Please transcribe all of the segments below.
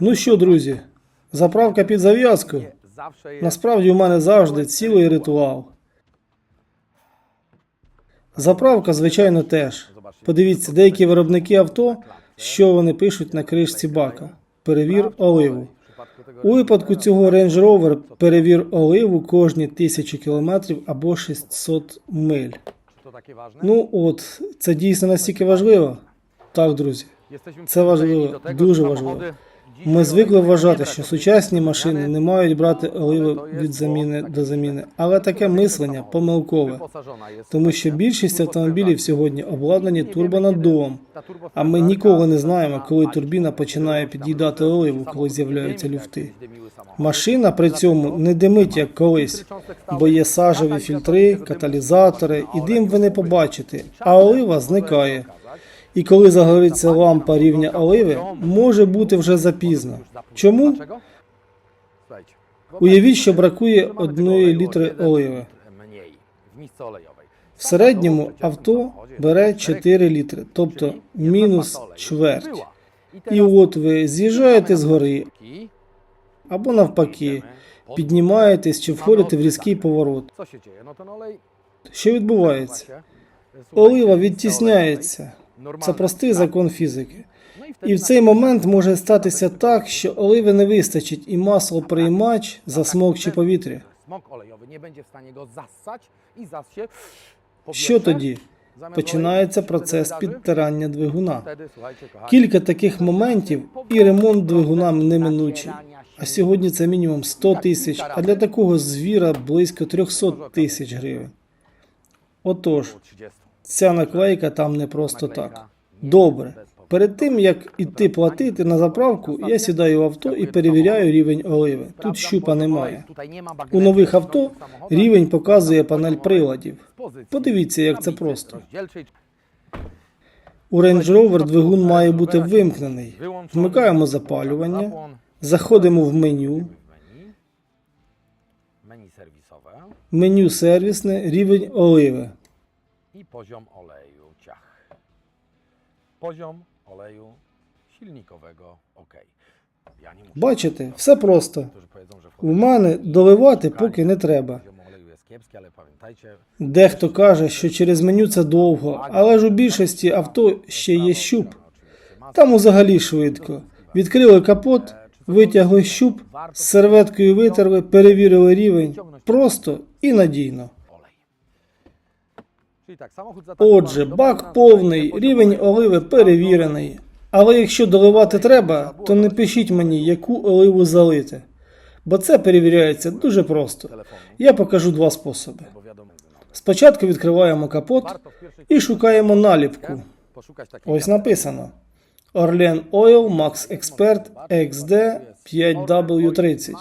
Ну що, друзі, заправка під зав'язку. Насправді у мене завжди цілий ритуал. Заправка, звичайно, теж. Подивіться, деякі виробники авто, що вони пишуть на кришці бака. Перевір оливу. У випадку цього Range Rover перевір оливу кожні 1000 км або 600 миль. Ну от, це дійсно настільки важливо. Так, друзі. Це важливо, дуже важливо. Ми звикли вважати, що сучасні машини не мають брати оливи від заміни до заміни, але таке мислення помилкове, тому що більшість автомобілів сьогодні обладнані турбонаддувом, а ми ніколи не знаємо, коли турбіна починає під'їдати оливу, коли з'являються люфти. Машина при цьому не димить як колись, бо є сажеві фільтри, каталізатори, і дим ви не побачите, а олива зникає. І коли загориться лампа рівня оливи, може бути вже запізно. Чому? Уявіть, що бракує одної літри оливи. В середньому авто бере 4 літри, тобто мінус чверть. І от ви з'їжджаєте з гори або навпаки, піднімаєтесь чи входите в різкий поворот. Що відбувається? Олива відтісняється. Це простий закон фізики. Wtedy І в цей момент може статися так, що оливи не вистачить, і маслоприймач засмокче повітря. Що тоді? Починається процес підтирання двигуна. Кілька таких моментів і ремонт двигуна неминучий. А сьогодні це мінімум 100 тисяч, а для такого звіра близько 300 тисяч гривень. Отож, około 30. Ця наклейка там не просто так. Добре. Перед тим як іти платити на заправку, я сідаю в авто і перевіряю рівень оливи. Тут щупа немає. У нових авто рівень показує панель приладів. Подивіться, як це просто. У Range Rover двигун має бути вимкнений. Вмикаємо запалювання, заходимо в меню, меню сервісне, рівень оливи. I poziom oleju ciach. Poziom oleju silnikowego OK. Ja nie muszę. Бачите, все просто. Niektórzy powiedzą, że У мене доливати поки не треба. poziom oleju jest kiepski, ale pamiętajcie, Дехто каже, що через меню це довго, але ж у більшості авто ще є щуп. Там взагалі швидко. Відкрили капот, витягли щуп, з серветкою витерли, перевірили рівень. Просто і надійно. Отже, бак повний, рівень оливи перевірений. Але якщо доливати треба, то не пишіть мені, яку оливу залити. Бо це перевіряється дуже просто. Я покажу два способи. Спочатку відкриваємо капот і шукаємо наліпку. Ось написано: Orlen Oil Max Expert XD 5W30.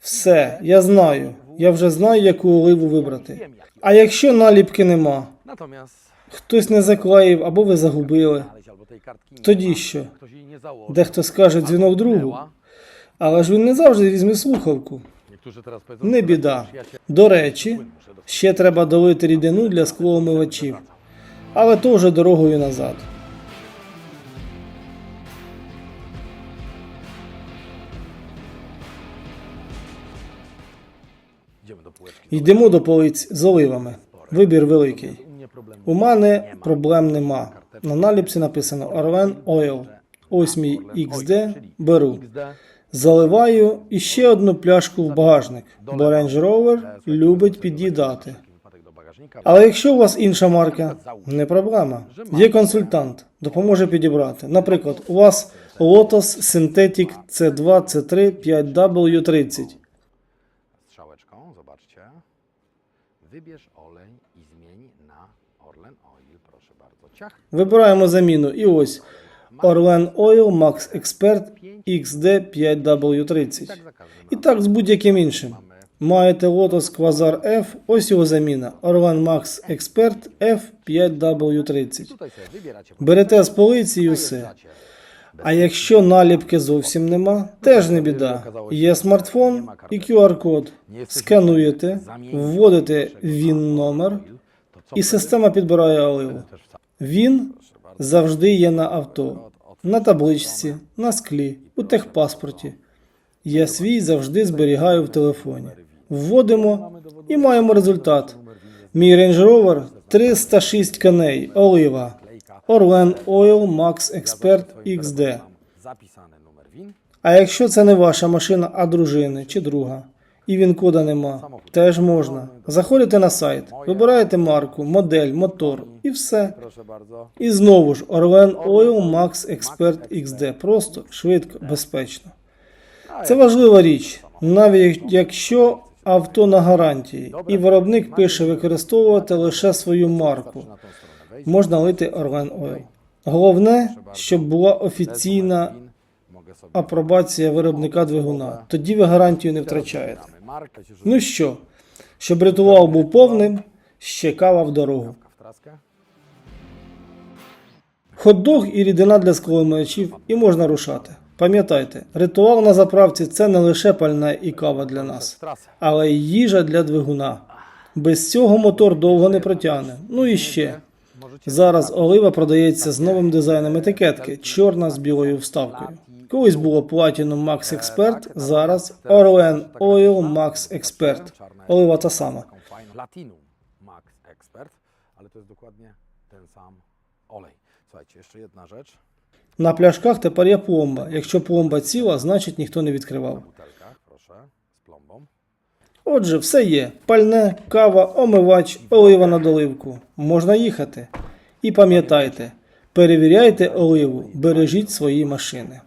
Все, я знаю. Я вже знаю, яку оливу вибрати. А якщо наліпки нема, хтось не заклеїв або ви загубили. Тоді що? Дехто скаже дзвінок другу, але ж він не завжди візьме слухавку. Не біда. До речі, ще треба долити рідину для склоомивачів. Але то вже дорогою назад. Йдемо до полиць з оливами. Вибір великий. У мене проблем нема. На наліпці написано Orlen Oil. Ось мій XD беру. Заливаю і ще одну пляшку в багажник, бо Range Rover любить під'їдати. Але якщо у вас інша марка, не проблема. Є консультант, допоможе підібрати. Наприклад, у вас Lotus Synthetic C2 C3 5W30. Wybierz olej i zmień na Orlen Oil, proszę bardzo. Ciach. Вибираємо заміну. І ось Orlen Oil Max Expert XD 5W30. Tak za każdym І так з будь-яким іншим. Маєте Lotus Quasar F, ось його заміна. Orlen Max Expert F5W30. Tutaj sobie wybieracie. Берете з полиці і все. А якщо наліпки зовсім нема, теж не біда. Є смартфон і QR-код. Скануєте, вводите він номер, і система підбирає оливу. Він завжди є на авто. на табличці, на склі, у техпаспорті. Я свій завжди зберігаю в телефоні. Вводимо і маємо результат. Мій Range Rover 306 коней, олива. Orlen Oil Max Expert XD. А якщо це не ваша машина, а дружини чи друга, і він кода нема, теж можна. Заходите на сайт, вибираєте марку, модель, мотор і все. І знову ж Orlen Oil Max Expert XD. Просто, швидко, безпечно. Це важлива річ, навіть якщо авто на гарантії, і виробник пише використовувати лише свою марку. Можна лити Orlen Oil. Головне, щоб була офіційна апробація виробника двигуна. Тоді ви гарантію не втрачаєте. Ну що, щоб ритуал був повним, ще кава в дорогу. Хот-дог і рідина для скломиачів і можна рушати. Пам'ятайте, ритуал на заправці це не лише пальне і кава для нас, але й їжа для двигуна. Без цього мотор довго не протягне. Ну і ще. Зараз олива продається з новим дизайном етикетки, чорна з білою вставкою. Колись було Platinum Max Expert, зараз Orlen Oil Max Expert. Олива та сама. Max Expert, to jest dokładnie ten sam olej. Słuchajcie, jeszcze jedna rzecz. На пляшках тепер є пломба. Якщо пломба ціла, значить ніхто не відкривав. Butelkach, proszę, z plombą. Отже, все є: пальне, кава, омивач, олива на доливку. Можна їхати. І пам'ятайте, перевіряйте оливу, бережіть свої машини.